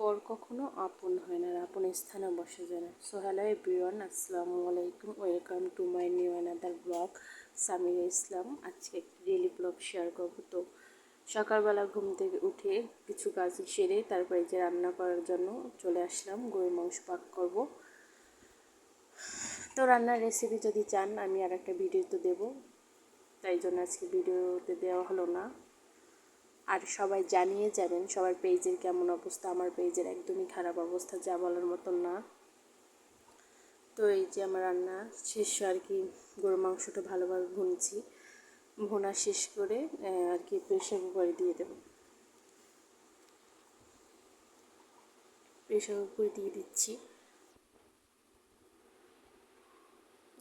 পর কখনো আপন হয় না আর আপন স্থানে বসে যায় না। সো হ্যালো এভরিওয়ান, আসসালামু আলাইকুম। Welcome to my new another blog Samira Islam আজকে একটি ডেলি ব্লগ শেয়ার করব। তো সকালবেলা ঘুম থেকে উঠে কিছু কাজ সেরে তারপরে যে রান্না করার জন্য চলে আসলাম, গরুর মাংস পাক করব। তো রান্নার রেসিপি যদি চান, আমি আর একটা ভিডিও তো দেবো। তাই জন্য আজকে ভিডিওতে দেওয়া হলো না। আর সবাই জানিয়ে যাবেন সবার পেজের কেমন অবস্থা, আমার পেজের একদমই খারাপ অবস্থা যা বলার মতন না। তো এই যে আমার রান্না শেষ আর কি গরু মাংসটা ভালোভাবে ভুনছি, ভোনা শেষ করে আর কি প্রেশার কুকারে দিয়ে দেবো। প্রেশার কুকারে দিয়ে দিচ্ছি।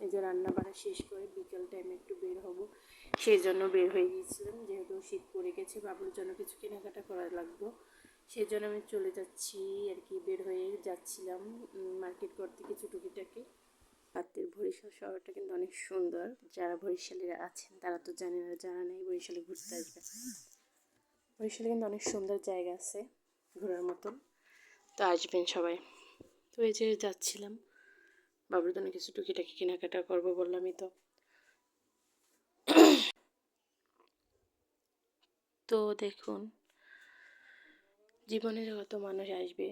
এই যে রান্না বাড়া শেষ করে বিকেল টাইমে একটু বের হব, সেই জন্য বের হয়ে গিয়েছিলাম। যেহেতু শীত পড়ে গেছে, বাবুর জন্য কিছু কেনাকাটা করা লাগতো সেই জন্য আমি চলে যাচ্ছি আর কি, বের হয়ে যাচ্ছিলাম মার্কেট করতে কিছু টুকিটাকি রাতের বরিশাল শহরটা কিন্তু অনেক সুন্দর। যারা বরিশালের আছেন, তারা তো জানেন আর যারা নেই, বরিশালে ঘুরতে আসবে বরিশালে কিন্তু অনেক সুন্দর জায়গা আছে, ঘোরার মতন। তো আসবেন সবাই। তো এই যে যাচ্ছিলাম। বাবুর জন্য কিছু টুকিটাকি কেনাকাটা করব বললামই তো। তো দেখুন, জীবনে যত মানুষ আসবে,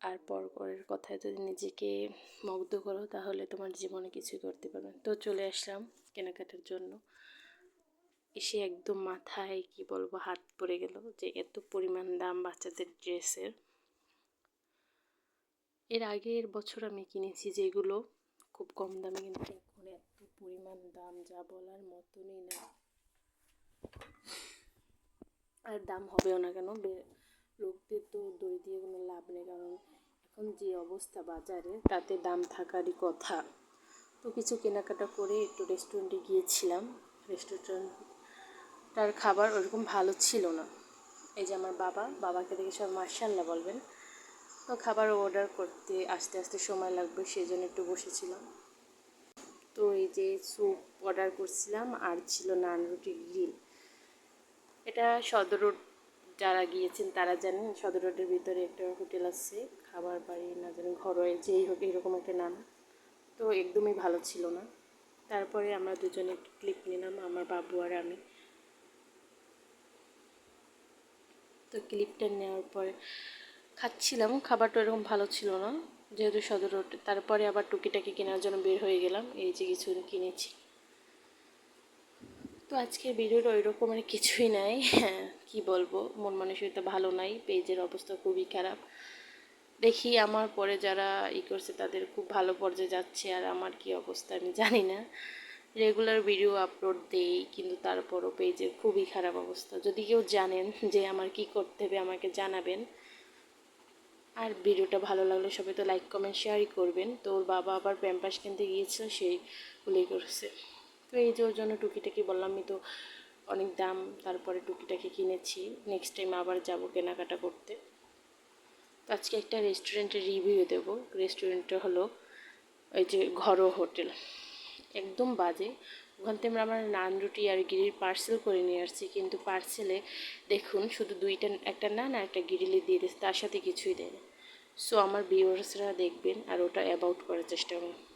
আর পর পরের কথায় যদি নিজেকে মুগ্ধ করো, তাহলে তোমার জীবনে কিছু করতে পারবে তো চলে আসলাম কেনাকাটার জন্য। এসে একদম মাথায়, কি বলব, হাত পড়ে গেল যে এত পরিমাণ দাম বাচ্চাদের ড্রেসের। এর আগের বছর আমি কিনেছি যেগুলো খুব কম দামে, কিন্তু এখন এত পরিমাণ দাম যা বলার মতনই না। আর দাম হবেও না কেন? লোকদের তো দই দিয়ে কোনো লাভ নেই, কারণ এখন যে অবস্থা বাজারে, তাতে দাম থাকারই কথা। তো কিছু কেনাকাটা করে একটু রেস্টুরেন্টে গিয়েছিলাম। রেস্টুরেন্টটার খাবার ওরকম ভালো ছিল না। এই যে আমার বাবা, বাবাকে দেখে সব মার্শাল্লাহ বলবেন। তো খাবার অর্ডার করতে আস্তে আস্তে সময় লাগবে সেই জন্য একটু বসেছিলাম। তো এই যে স্যুপ অর্ডার করছিলাম, আর ছিল নান রুটি গ্রিল এটা সদর রোড যারা গিয়েছেন তারা জানেন, সদর রোডের ভিতরে একটা হোটেল আছে, খাবার বাড়ি না জানি, ঘরোয় যেই হোক এরকম একটা নাম। তো একদমই ভালো ছিল না। তারপরে আমরা দুজনে একটু ক্লিপ নিলাম, আমার বাবু আর আমি। তো ক্লিপটা নেওয়ার পরে খাচ্ছিলাম, খাবারটা এরকম ভালো ছিল না। যেহেতু সদর রোড, তারপরে আবার টুকিটাকি কেনার জন্য বের হয়ে গেলাম, এই যে কিছু কিনেছি। তো আজকের ভিডিওটা ওই রকমের কিছুই নাই হ্যাঁ কী বলব, মন মানসিকতা ভালো নাই, পেজের অবস্থা খুবই খারাপ। দেখি আমার পরে যারা ই করছে, তাদের খুব ভালো পর্যায়ে যাচ্ছে, আর আমার কি অবস্থা আমি জানি না। রেগুলার ভিডিও আপলোড দেই, কিন্তু তারপরও পেজের খুবই খারাপ অবস্থা। যদি কেউ জানেন যে আমার কি করতে হবে, আমাকে জানাবেন। আর ভিডিওটা ভালো লাগলে সবাই তো লাইক কমেন্ট শেয়ারই করবেন। তো ওর বাবা আবার প্যাম্পাস কিনতে গিয়েছিল সেইগুলোই করছে। তো এই যে ওর জন্য টুকিটাকি বললাম, আমি তো অনেক দাম, তারপরে টুকিটাকি কিনেছি। নেক্সট টাইম আবার যাব কেনাকাটা করতে। তো আজকে একটা রেস্টুরেন্টের রিভিউ দেব। রেস্টুরেন্টটা হলো ওই যে ঘরোয়া হোটেল। একদম বাজে। ওখান থেকে আমরা আমার নান রুটি আর গিরির পার্সেল করে নিয়ে আসছি, কিন্তু পার্সেলে দেখুন শুধু দুইটা, একটা নান আর একটা গিরিলি দিয়ে দিচ্ছে তার সাথে কিছুই দেয় সো আমার ভিউয়ার্সরা দেখবেন আর ওটা অ্যাবাউট করার চেষ্টা করুন।